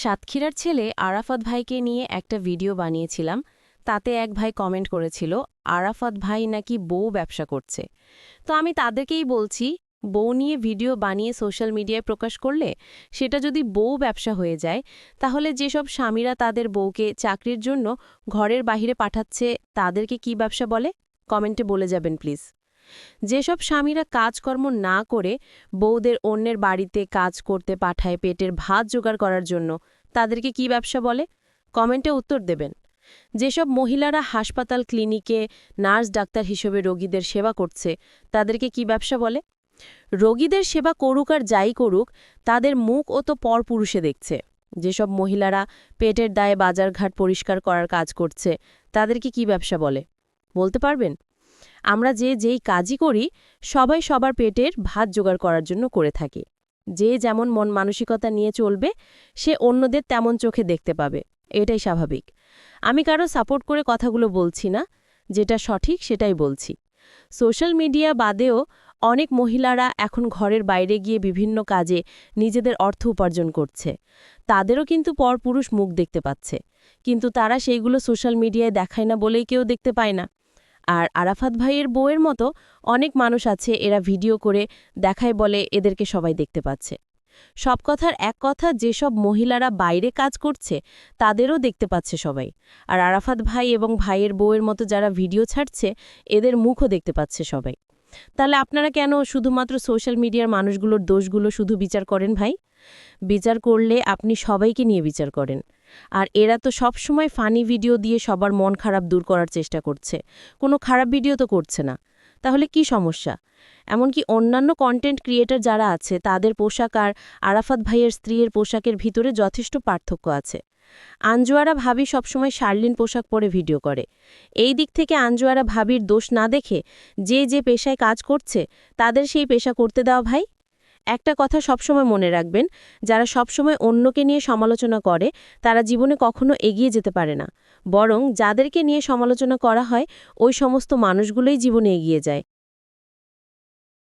সাতক্ষীরার ছেলে আরাফাত ভাইকে নিয়ে একটা ভিডিও বানিয়েছিলাম, তাতে এক ভাই কমেন্ট করেছিল, আরাফাত ভাই নাকি বউ ব্যবসা করছে। তো আমি তাদেরকেই বলছি, বউ নিয়ে ভিডিও বানিয়ে সোশ্যাল মিডিয়ায় প্রকাশ করলে সেটা যদি বউ ব্যবসা হয়ে যায়, তাহলে যেসব স্বামীরা তাদের বউকে চাকরির জন্য ঘরের বাহিরে পাঠাচ্ছে, তাদেরকে কি ব্যবসা বলে? কমেন্টে বলে যাবেন প্লিজ। যেসব স্বামীরা কাজকর্ম না করে বউদের অন্যের বাড়িতে কাজ করতে পাঠায় পেটের ভাত জোগাড় করার জন্য, তাদেরকে কি ব্যবসা বলে? কমেন্টে উত্তর দেবেন। যেসব মহিলারা হাসপাতাল, ক্লিনিকে নার্স, ডাক্তার হিসেবে রোগীদের সেবা করছে, তাদেরকে কি ব্যবসা বলে? রোগীদের সেবা করুক আর যাই করুক, তাদের মুখ ও তো পরপুরুষে দেখছে। যেসব মহিলারা পেটের দায়ে বাজারঘাট পরিষ্কার করার কাজ করছে, তাদেরকে কি ব্যবসা বলে? বলতে পারবেন? আমরা যে যেই কাজই করি, সবাই সবার পেটের ভাত জোগাড় করার জন্য করে থাকি। যে যেমন মন মানসিকতা নিয়ে চলবে, সে অন্যদের তেমন চোখে দেখতে পাবে। এটাই স্বাভাবিক। আমি কারও সাপোর্ট করে কথাগুলো বলছি না, যেটা সঠিক সেটাই বলছি। সোশ্যাল মিডিয়া বাদেও অনেক মহিলারা এখন ঘরের বাইরে গিয়ে বিভিন্ন কাজে নিজেদের অর্থ উপার্জন করছে। তাদেরও কিন্তু পরপুরুষ মুখ দেখতে পাচ্ছে। কিন্তু তারা সেইগুলো সোশ্যাল মিডিয়ায় দেখায় না বলেই কেউ দেখতে পায় না। আর আরাফাত ভাইয়ের বউয়ের মতো অনেক মানুষ আছে, এরা ভিডিও করে দেখায় বলে এদেরকে সবাই দেখতে পাচ্ছে। সব কথার এক কথা, যেসব মহিলারা বাইরে কাজ করছে, তাদেরও দেখতে পাচ্ছে সবাই। আর আরাফাত ভাই এবং ভাইয়ের বউয়ের মতো যারা ভিডিও ছাড়ছে, এদের মুখও দেখতে পাচ্ছে সবাই। তাহলে আপনারা কেন শুধুমাত্র সোশ্যাল মিডিয়ার মানুষগুলোর দোষগুলো শুধু বিচার করেন ভাই? বিচার করলে আপনি সবাইকে নিয়ে বিচার করেন। আর এরা তো সব সময় ফানি ভিডিও দিয়ে সবার মন খারাপ দূর করার চেষ্টা করছে। কোনো খারাপ ভিডিও তো করছে না। তাহলে কি সমস্যা? এমনকি অন্যান্য কন্টেন্ট ক্রিয়েটর যারা আছে, তাদের পোশাক আর আরাফাত ভাইয়ের স্ত্রীর পোশাকের ভিতরে যথেষ্ট পার্থক্য আছে। আঞ্জুয়ারা ভাবি সবসময় শার্লিন পোশাক পরে ভিডিও করে। এই দিক থেকে আঞ্জুয়ারা ভাবির দোষ না দেখে যে যে পেশায় কাজ করছে, তাদের সেই পেশা করতে দেওয়া ভাই। একটা কথা সবসময় মনে রাখবেন, যারা সবসময় অন্যকে নিয়ে সমালোচনা করে, তারা জীবনে কখনো এগিয়ে যেতে পারে না। বরং যাদেরকে নিয়ে সমালোচনা করা হয়, ওই সমস্ত মানুষগুলোই জীবনে এগিয়ে যায়।